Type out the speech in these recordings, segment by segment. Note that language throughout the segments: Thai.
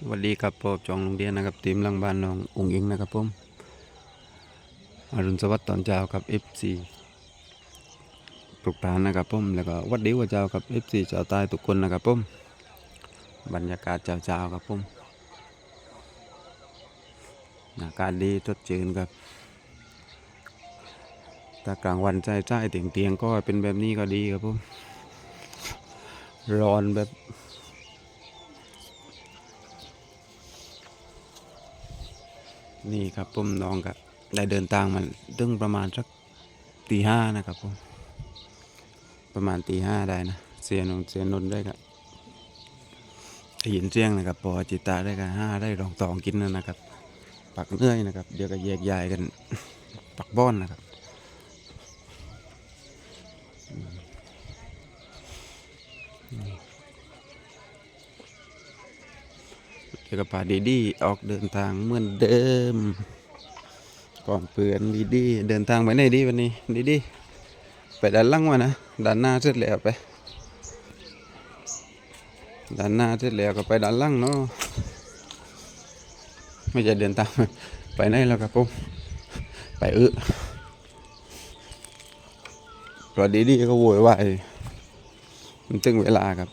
สวัสดีครับผมจองโรงเรียนนะครับทีมลังบ้านน้องอุ้งอิงนะครับผมอรุณสวัสดิ์ตอนเช้าครับ F4 ปลุกปานนะครับผมแล้วก็วัดดีว่าเจ้าครับ F4 เจ้าใต้ทุกคนนะครับผมบรรยากาศเช้าๆครับผมอากาศดีสดชื่นครับถ้ากลางวันใจใจเตียงเตียงก็เป็นแบบนี้ก็ดีครับผมร้อนแบบ นี่ครับผมน้องก็ได้เดินทางมาตึงประมาณสักตีห้านะครับผมประมาณตีห้าได้นะเสียนนเสียนนได้กับขยินเสียงนะครับพอจิตตาได้กันห้าได้รองตองกินนะนะครับ ปักเนื่อยนะครับ เดี๋ยวก็แยกย้ายกัน ปักบ้อนนะครับ เดี๋ยวก็พาดีดีออกเดินทางเหมือนเดิมก่อนเปลือนดีดีเดินทางไปไหนดีวันนี้ดีดีไปด้านล่างวะนะด้านหน้าเสร็จแล้วไปด้านหน้าเสร็จแล้วก็ไปด้านล่างเนาะไม่ใช่เดินทางไปไหนแล้วครับผมไปอึพอดีดีก็โวยวายมันตึงเวลาครับ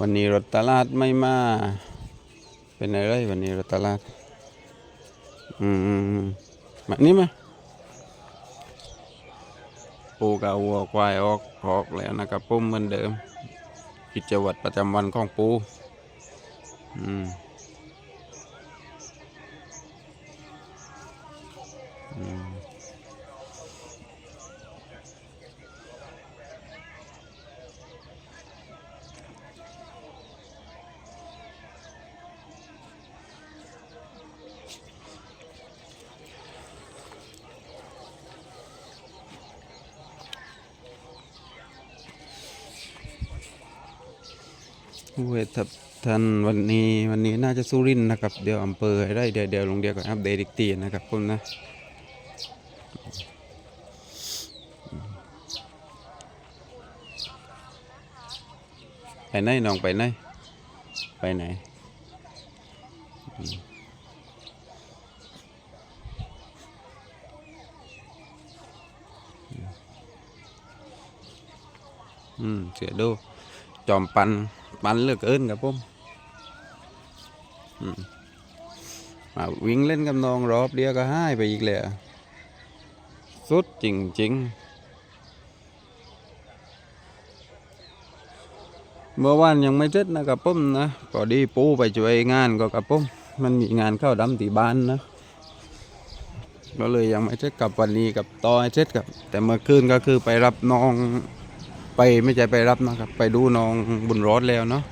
วันนี้รถตลาดไม่มา เป็นอะไรวันนี้รถตลาด อืมมอืมแบบนี้ไหมปูกะวัวควายออกออกแล้วนะครับปุ้มเหมือนเดิม กิจวัตรประจำวันของปู อืมอืม เวทท่านวันนี้วันนี้น่าจะสุรินนะครับ เดี๋ยวอำเภอให้ได้เดี๋ยวเดี๋ยวลงเดียวก็อัปเดตอีกทีนะครับผมนะไปไหนน้องไปไหนไปไหนอืมเสียดูจอมปัน ปันเหลือกเอินครับผมมาวิ่งเล่นกับน้องรอบเดียวก็หายไปอีกแล้วสุดจริงๆเมื่อวานยังไม่เสร็จนะครับผมนะก็ดีปูไปช่วยงานก็กับผมมันมีงานเข้าดำที่บ้านนะก็เลยยังไม่เสร็จกับวันนี้กับต่อให้เสร็จกับ แต่เมื่อคืนก็คือไปรับน้อง ไปไม่ใช่ไปรับนะครับ ไปดูน้องบุญรอดแล้วเนาะ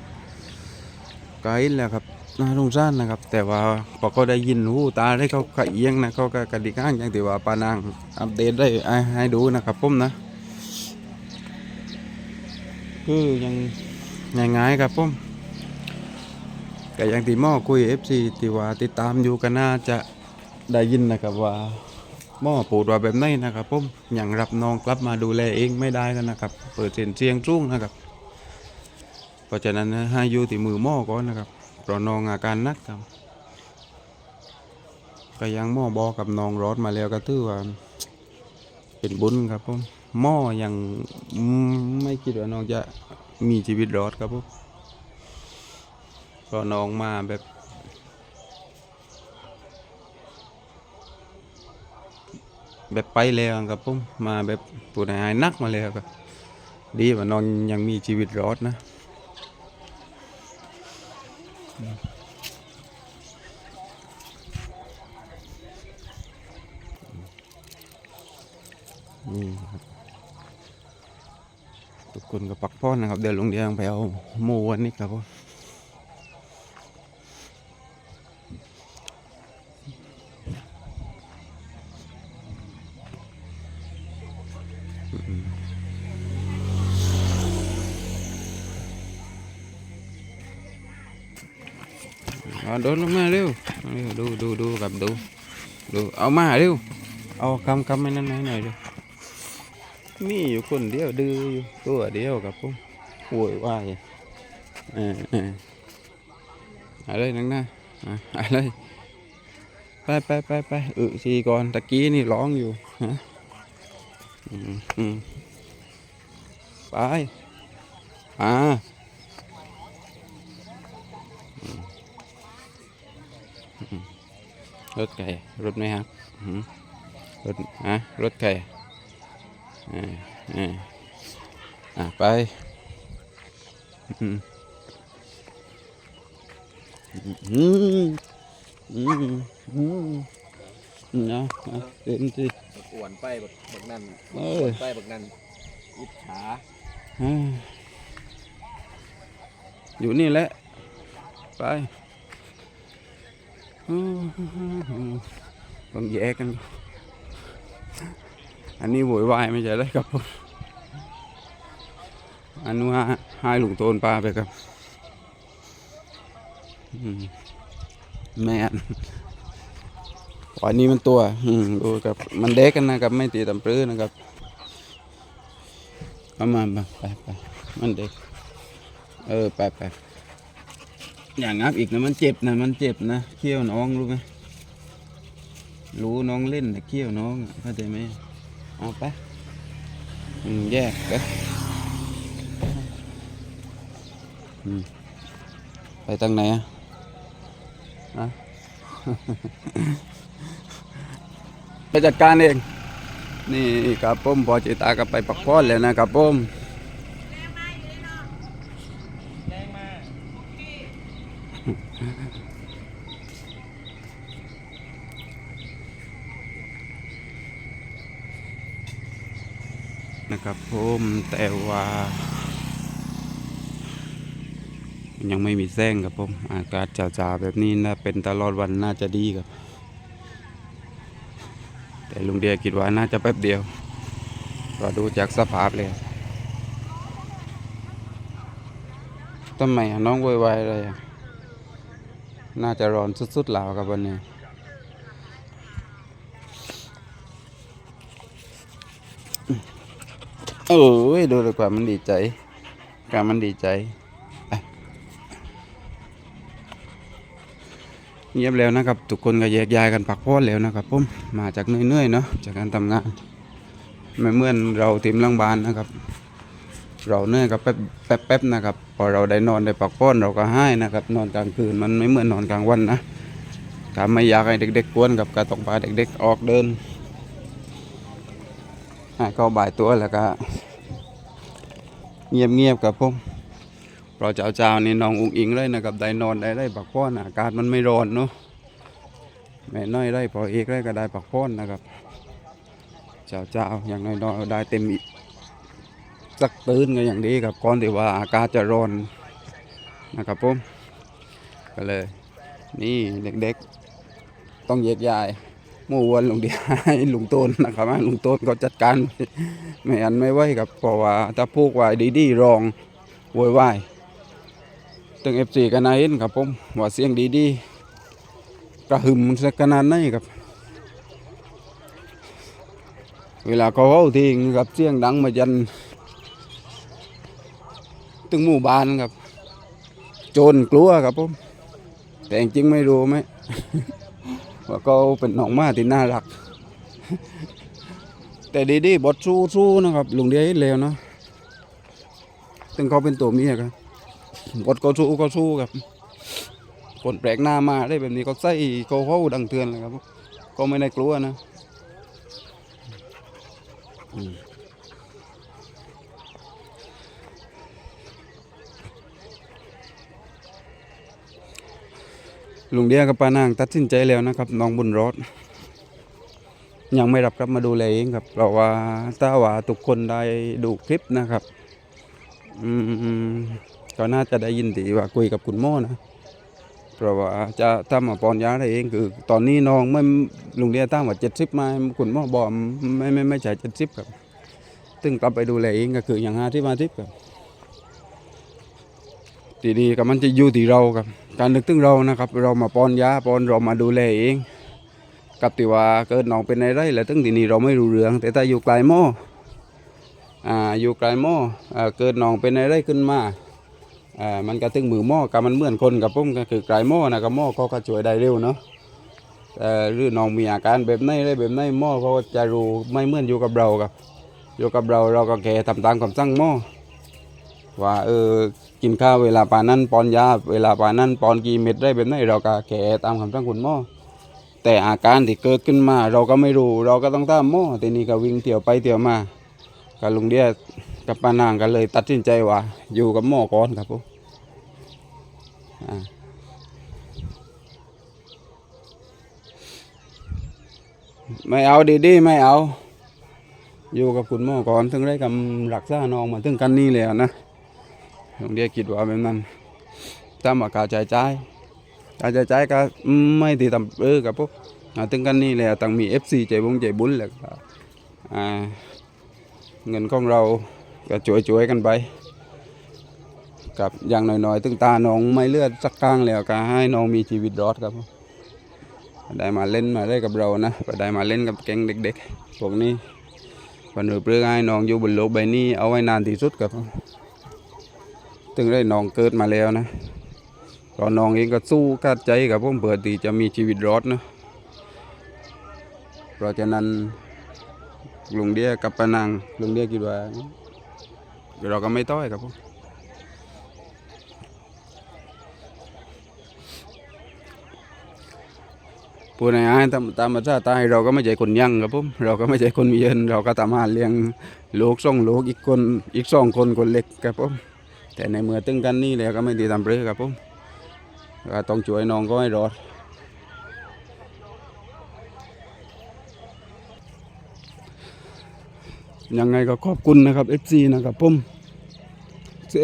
ก็เห็นแล้วครับน่าสงสารนะครับ แต่ว่าพอเขาได้ยินหูตาได้เขาขะเอียงนะเขาก็กระดิกข้างอย่างที่ว่าปานางอัปเดตได้ให้ดูนะครับผมนะคือยังง่ายๆครับผมก็อย่างที่หม้อคุย FC ที่ว่าติดตามอยู่ก็น่าจะได้ยินนะครับว่า หม้อปูดว่าแบบไหนนะครับผมยังรับน้องกลับมาดูแลเองไม่ได้กันนะครับ เปิดเสียงเสียงรุ่งนะครับ เพราะฉะนั้นให้อยู่ที่มือหม้อก่อนนะครับเพราะน้องอาการนักครับก็ยังหม้อบอกกับน้องรอดมาแล้วก็ถือว่าเป็นบุญครับผมหม้อยังไม่คิดว่าน้องจะมีชีวิตรอดครับผมก็น้องมาแบบ แบบไปแล้วครับผมมาแบบปวดหายนักมาแล้วครับดีว่านองยังมีชีวิตรอดนะนี่ครับทุกคนก็ปักพ้อนนะครับ เดินลงเดียงไปเอาหมูวันนี้ครับผม เอาโดนลงมาเร็วเอาเร็วดูดูดูกับดูดูเอามาเร็วเอาคำคำไม่นั่นให้หน่อยเร็วมีอยู่คนเดียวดื้ออยู่ตัวเดียวกับผมโวยวายเออเอออะไรนังหน้าอะอะไรไปไปไปไปเออชีก่อนตะกี้นี่ร้องอยู่ฮะอืมอืมไปอ่าอืมอืม รถไก่รถไหมครับอืมรถอะรถไก่อ่าอ่าอะไปอืมอืมอืมอืมเนาะเอาเต็มที่บักอ้วนไปบักบักนั่นเออ้อวนไปบักนั่นอิจฉาอ่าอยู่นี่แหละ ไปอืม ต้องแยกกัน อันนี้โวยวายไม่ใช่เลยครับผมอันนู้นให้หลุงโตนปลาไปครับแม่อันนี้มันตัว อืมดูครับ มันเด็กกันนะครับ ไม่ตีตำปรื้อนะครับเอามามาไปไปมันเด็ก เออไปไป อย่างงับอีกนะมันเจ็บนะมันเจ็บนะเขี้ยวน้องรู้ไหมรู้น้องเล่นแต่เขี้ยวน้องเข้าใจไหมเอาไปแยกไปไปทางไหนอะอะไปจัดการเอง นี่ครับผมพอจิตาก็ไปปักป้อนแล้วนะครับผมนะครับ ผมแต่ว่ายังไม่มีแซงครับผมอากาศจ่าๆแบบนี้นะเป็นตลอดวันน่าจะดีครับ แต่ลุงเดียคิดว่าน่าจะแป๊บเดียวก็ดูจากสภาพเลยทำไมน้องโวยวายอะไรน่าจะร้อนสุดๆแล้วครับวันนี้ โอ้ยดูดีกว่ามันดีใจกว่ามันดีใจเงียบแล้วนะครับ ทุกคนก็แยกย้ายกันพักผ่อนแล้วนะครับผมมาจากเหนื่อยๆเนาะจากการทำงานไม่เหมือนเราทีมหลังบ้านนะครับ เราเหนื่อยกับแป๊บแป๊บนะครับ พอเราได้นอนได้พักผ่อนเราก็ให้นะครับ นอนกลางคืนมันไม่เหมือนนอนกลางวันนะถ้าไม่อยากให้เด็กๆกวนกับก็ต้องพาเด็ก ๆ ออกเดิน ให้เขาบ่ายตัวแล้วก็ เงียบๆกับผมเราเจ้าเจ้านี่นองอุ้งอิงเลยนะครับได้นอนได้ได้ปักพ้อนอากาศมันไม่ร้อนเนาะแม่น้อยได้พอเอกได้ก็ได้ปักพ้อนนะครับ เจ้าเจ้าอย่างน้อยๆได้เต็มสักตื่นก็อย่างดีครับก่อนที่ว่าอากาศจะร้อนนะครับผมก็เลย นี่เด็กๆ ต้องแยกย้าย หมู่วันลุงเดียให้ลุงโตนนะครับให้ลุงโตนเขาจัดการไม่อันไม่ไหวครับเพราะว่าถ้าพูกไว้ดีๆรองโวยวายตึงเอฟซีกันนาเห็นครับผมว่าเสียงดีๆกระหึ่มสักขนาดไหนครับ เวลาเขาเว้าทีงครับเสียงดังมายัน ตึงหมู่บ้านครับ โจรกลัวครับผมแต่จริงไม่รู้ไหม ว่าเขาเป็นน้องมาที่น่ารัก แต่ดีดีบทสู้ชู้นะครับลุงเดียเลวเนาะถึงเขาเป็นตัวเมียครับบทก็สู้ก็สู้ครับคนแปลกหน้ามาได้แบบนี้ก็ใส่เขาเขาดังเตือนเลยครับก็ไม่ได้กลัวนะ อืม ลุงเดียกับป้านางตัดสินใจแล้วนะครับน้องบุญรอดยังไม่รับครับมาดูแลเองครับเพราะว่าถ้าว่าทุกคนได้ดูคลิปนะครับอืมก็น่าจะได้ยินดีว่าคุยกับคุณหมอนะเพราะว่าจะทำมาปอนยาได้เองคือ ตอนนี้น้องไม่ลุงเดียตั้งว่าเจ็ดสิบมาคุณหมอบอกไม่ไม่ไม่ใช่เจ็ดสิบครับซึ่งกลับไปดูแลเองก็คืออย่างห้าที่มาทิพครับทีนี้ก็มันจะอยู่ที่เราครับ การนึกถึงเรานะครับ เรามาปอนยาปอนเรามาดูแลเอง กับที่ว่าเกิดน้องเป็นอะไรแล้วถึงทีนี้เราไม่รู้เรื่อง แต่ถ้าอยู่ไกลหม้ออ่าอยู่ไกลหม้ออ่าเกิดน้องเป็นอะไรขึ้นมาอ่ามันก็ตึงมือหม้อกับมันเหมือนคนกับผมก็คือไกลหม้อนะกับหม้อเขาก็ช่วยได้เร็วเนาะแต่หรือน้องมีอาการแบบไหนอะไรแบบไหนหม้อเขาจะรู้ไม่เหมือนอยู่กับเราครับอยู่กับเราเราก็แค่ทำตามคำสั่งหม้อว่าเออ กินข้าวเวลาปานนั้นปอนยาเวลาปานนั้นปอนกี่เม็ดได้แบบไหนเราก็แค่ตามคำสั่งคุณหม้อแต่อาการที่เกิดขึ้นมาเราก็ไม่รู้ เราก็ต้องตามหม้อทีนี้ก็วิ่งเที่ยวไปเที่ยวมากับลุงเดียกับป้านางก็เลย ตัดสินใจว่า อยู่กับหมอก่อนครับผมไม่เอาดีๆไม่เอา อยู่กับคุณหมอก่อนถึงได้กำรักษาน้องมาถึงกันนี่เลยนะ ผมเดียคิดว่าแบบนั้นถ้ามาการใจใจายการใจใจก็ไม่ตีทำเออกับพวกถึงกันนี่เลยต้องมีเอฟซีใจบุญใจบุญแหละก็อ่าเงินของเราก็ช่วยๆกันไปกับอย่างน้อยๆตึงตาน้องไม่เลือดสักข้างแล้วก็ให้น้องมีชีวิตรอดครับได้มาเล่นมาได้กับเรานะได้มาเล่นกับแก๊งเด็กๆพวกนี้วันหรือเพื่อให้น้องอยู่บนโลกใบนี้เอาไว้นานที่สุดครับ ตึงได้น้องเกิดมาแล้วนะก็น้องเองก็สู้คาดใจกับผมเปิดที่จะมีชีวิตรอดนะเพราะฉะนั้นลุงเดียกับปานังลุงเดียคิดว่าเราก็ไม่ต้อยครับผมพูดง่ายตามตามภาษาใต้เราก็ไม่ใช่คนยั่งครับผมเราก็ไม่ใช่คนมีเงิน เราก็ทำหาเลี้ยงลูกสองลูกอีกคนอีกสองคนคนเล็กครับผม แต่ในเมื่อตึงกันนี่แล้วก็ไม่ดีทำเรือครับผมก็ต้องช่วยน้องก็ให้รอดยังไงก็ขอบคุณนะครับ FC นะครับผม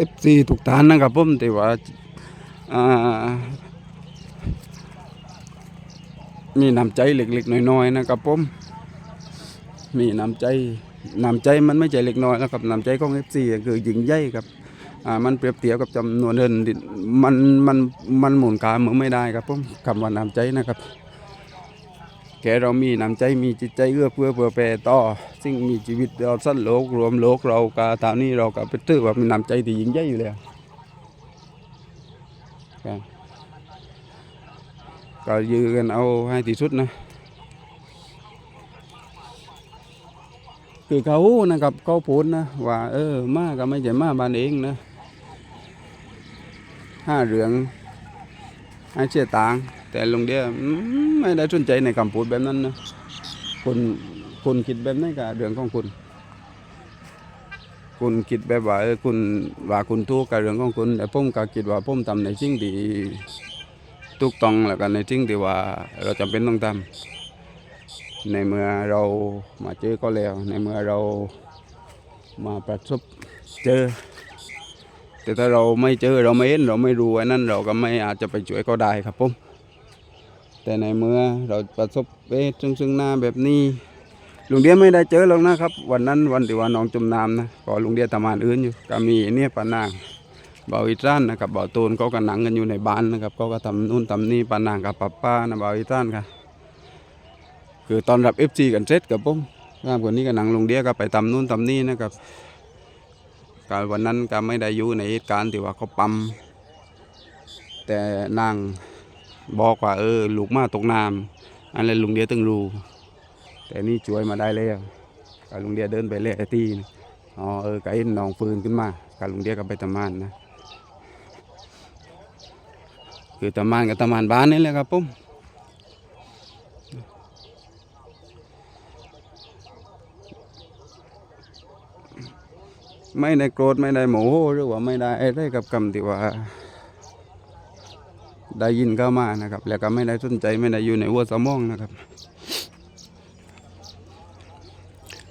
FC ทุกท่านนะครับผมแต่ว่ามีน้ำใจเล็กๆน้อยๆนะครับผม มีน้ำใจน้ำใจมันไม่ใช่เล็กน้อยนะครับน้ำใจของเอฟซีคือยิ่งใหญ่ครับ อ่ามันเปรียบเทียบกับจำนวนเงินมันมันมันหมุนค่าเหมือนไม่ได้ครับผมคำว่าน้ำใจนะครับแค่เรามีน้ำใจมีจิตใจเอื้อเฟื้อเผื่อแผ่ต่อสิ่งมีชีวิตเราสั้นโลกรวมโลกเรากาตามนี้เราก็เป็นถือว่ามีน้ำใจที่ยิ่งใหญ่อยู่แล้วก็ยื้อกันเอาให้ที่สุดนะคือเขานะครับเขาพูดนะว่าเออมาก็ไม่ใช่มาบ้านเองนะ ห้าเหรื่องห้เชี่ยต่าง แต่ลุงเดียไม่ได้สนใจในคำพูดแบบนั้นนะคุณคุณคิดแบบนั้นก็เรื่องของคุณ คุณคิดแบบว่าคุณว่าคุณทุกข์กับเรื่องของคุณแต่ผมก็คิดว่าผมทำในสิ่งที่ถูกต้องแล้วกันในสิ่งที่ว่าเราจำเป็นต้องทำในเมื่อเรามาเจอก็แล้ว ในเมื่อเรามาประสบเจอ แต่ถ้าเราไม่เจอเราไม่เห็นเราไม่รู้ไอ้นั่นเราก็ไม่อาจจะไปช่วยก็ได้ครับผมแต่ในเมื่อเราประสบเหตุซึ่งซึ่งหน้าแบบนี้ลุงเดียไม่ได้เจอหรอกนะครับ วันนั้นวันที่ว่าน้องจมน้ำนะก็ลุงเดียทำงานอื่นอยู่ก็มีเนี่ยปานางบ่าวอีสานนะครับบ่าวตูนเขาก็หนังกันอยู่ในบ้านนะครับเขาก็ทำนู่นทำนี่ปานางกับป้าป้านะบ่าวอีสานครับคือตอนรับเอฟซีกันเสร็จกับผมงามกว่านี้ก็หนังลุงเดียก็ไปทำนู่นทำนี่นะครับ การวันนั้นก็ไม่ได้อยู่ในเหตุการณ์ที่ว่าเขาปั๊มแต่นางบอกว่าเออลูกมาตกน้ำอันนั้นลุงเดียตึงรู้แต่นี่ช่วยมาได้แล้วก็ลุงเดียเดินไปเล่ไอตีนะอ๋อเออก็เห็นนองฟื้นขึ้นมาก็ลุงเดียก็ไปทำงานนะคือตำมานกับตำมานบ้านนี่แหละครับผม ไม่ได้โกรธไม่ได้โมโหหรือว่าไม่ได้อะไรกับคำที่ว่า ได้ยินเข้ามานะครับ แล้วก็ไม่ได้สนใจไม่ได้อยู่ในหัวสมองนะครับ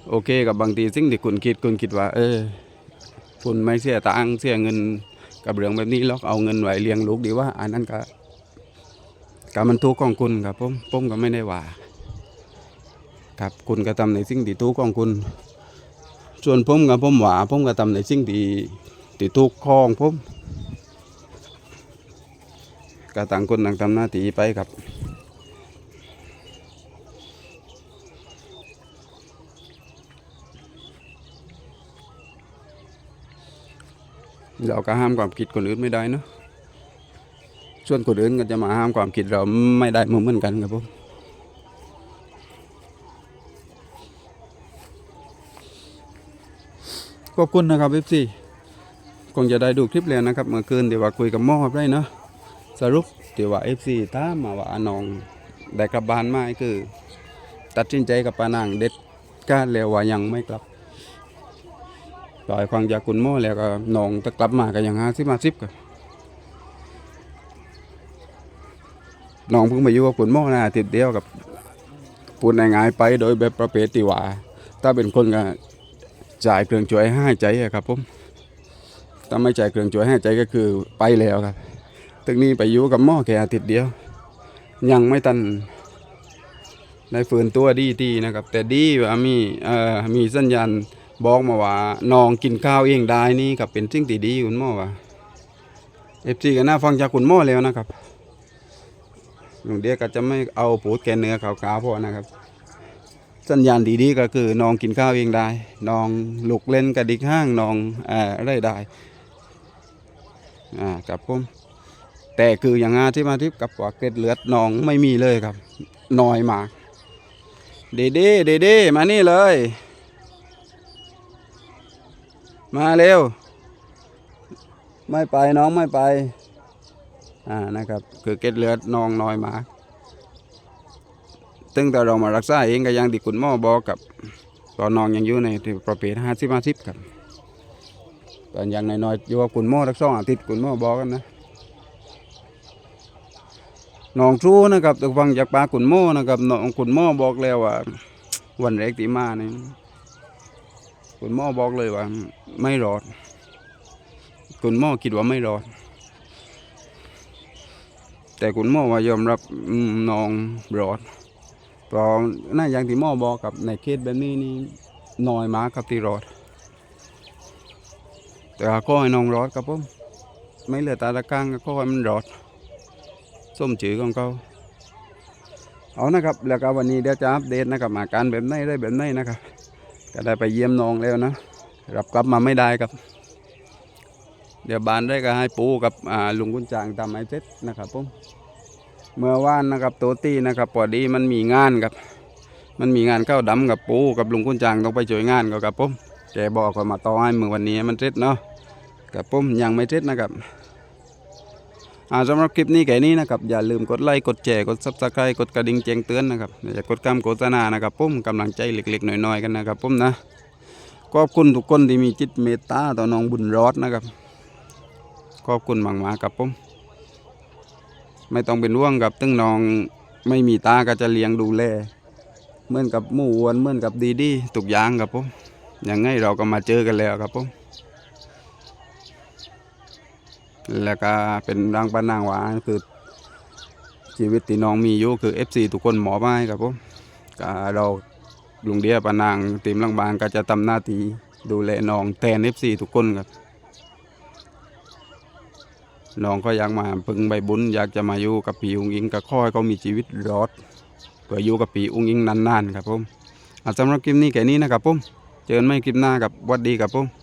โอเคกับบางทีสิ่งที่คุณคิดคุณคิดว่า เออ คุณไม่เสียตังค์เสียเงินกับเรื่องแบบนี้หรอกเอาเงินไว้เลี้ยงลูกดีว่า อันนั้นก็การมันทุกข์ของคุณครับผมผมก็ไม่ได้ว่า ครับคุณก็ทำในสิ่งที่ทุกข์ของคุณ ส่วนผมกับผมหวาผมก็ทำในสิ่งที่ที่ทุกข์ของผมก็ต่างคนต่างทำหน้าที่ไปครับเราก็ห้ามความคิดคนอื่นไม่ได้เนาะส่วนคนอื่นก็จะมาห้ามความคิดเราไม่ได้เหมือนกันครับผม ขอบคุณนะครับเอฟซีคงจะได้ดูคลิปแล้วนะครับ เมื่อคืนที่ว่าคุยกับหมอครับได้เนาะสรุปที่ว่าเอฟซีตามมาว่าน้องได้กลับบ้านมาคือ ตัดสินใจกับปานางเด็ดก้าแล้วว่ายังไม่กลับปล่อยฟังจากคุณหมอแล้วก็น้องจะกลับมาก็ยังห้าสิบมาสิบก็น้องเพิ่งมาอยู่กับคุณหมอนะอาทิตย์เดียวกับพูดง่ายๆไปโดยแบบประเภทที่ว่า ถ้าเป็นคนก็ จ่ายเครื่องช่วยให้ใจอะครับผมถ้าไม่จ่ายเครื่องช่วยให้ใจก็คือไปแล้วครับตึงนี้ไปอยู่กับหม้อแค่อาทิตย์เดียว ยังไม่ตันได้ฟื้นตัวดีดีนะครับ แต่ดีว่ามีเอ่อมีสัญญาณบอกมาว่าน้องกินข้าวเองได้นี่กับเป็นสิ่งที่ดีคุณหม้อว่าเอฟซีก็น่าฟังจากคุณหม้อแล้วนะครับลุงเดียก็จะไม่เอาปูดแกนเนื้อขาวๆพอนะครับ สัญญาณดีๆก็คือน้องกินข้าวเองได้ น้องลุกเล่นกระดิกห้างน้องอะไรได้อ่าครับผมแต่คืออย่างงาที่มาทิพกับว่าเกล็ดเลือดน้องไม่มีเลยครับน้อยมากเดเด้เดเด้มานี่เลย มาเร็ว ไม่ไปน้องไม่ไปอ่านะครับ คือเกล็ดเลือดน้องน้อยมาก ตึงแต่เรามารักษาเองก็ยังดีคุณหมอบอกกับตอนน้องยังอยู่ในที่ประเภทห้าสิบห้าสิบครับตอนยังน้อยๆอยู่กับคุณหมอรักสองอาทิตย์คุณหมอบอกกันนะน้องชู้นะครับต้องฟังจากปากคุณหมอนะครับน้องคุณหมอบอกแล้วว่า วันแรกที่มาเนี่ยคุณหมอบอกเลยว่า ไม่รอด คุณหมอคิดว่าไม่รอด แต่คุณหมอว่ายอมรับน้องรอด เพราะน่าอย่างที่หมอบอกกับในเคสแบบนี้นี่น้อยมากครับที่รอด แต่ก็ให้น้องรอดครับผมไม่เหลือตาละกางก็ให้มันรอดส้มจือของเขาเอานะครับ แล้วก็วันนี้เดี๋ยวจะอัปเดตนะครับอาการแบบไหนได้แบบไหนนะครับ ก็ได้ไปเยี่ยมน้องแล้วนะรับกลับมาไม่ได้ครับ เดี๋ยวบานได้ก็ให้ปูกับลุงกุนจางทำให้เสร็จนะครับผม เมื่อวานนะครับโตตี้นะครับพอดีมันมีงานครับ มันมีงานเข้าดำกับปูกับลุงกุนจางต้องไปช่วยงานก็ครับผมแกบอกว่ามาต่อให้มือวันนี้มันเสร็จเนาะกับผมยังไม่เสร็จนะครับอ่าสำหรับคลิปนี้แค่นี้นะครับอย่าลืมกดไลค์กดแชร์กดซับสไครต์กดกระดิ่งแจ้งเตือนนะครับอย่ากดคำโฆษณานะครับผมกำลังใจเล็กๆน้อยๆกันนะครับผมนะขอบคุณทุกคนที่มีจิตเมตตาต่อน้องบุญรอดนะครับขอบคุณมากๆครับผม ไม่ต้องเป็นห่วงกับตึ้งน้องไม่มีตาก็จะเลี้ยงดูแลเหมือนกับหมู่อ้วนเหมือนกับดีดีๆทุกยางครับผมยังไงเราก็มาเจอกันแล้วครับผมแล้วก็เป็นรังปานางหวานคือชีวิตที่น้องมีอยู่คือ FC ทุกคนหมอไม้ครับผมก็เราลุงเดียปานางทีมลังบางก็จะทำหน้าที่ดูแลน้องแทนเอฟซีทุกคนครับ น้องก็อยากมาพึงใบบุญอยากจะมาอยู่กับปีอุงอิงก็ค่อยเขามีชีวิตรอดเพื่ออยู่กับปีอุงอิงนานๆครับผมสำหรับคลิปนี้แค่นี้นะครับผมเจอกันใหม่คลิปหน้ากับวัดดีครับผม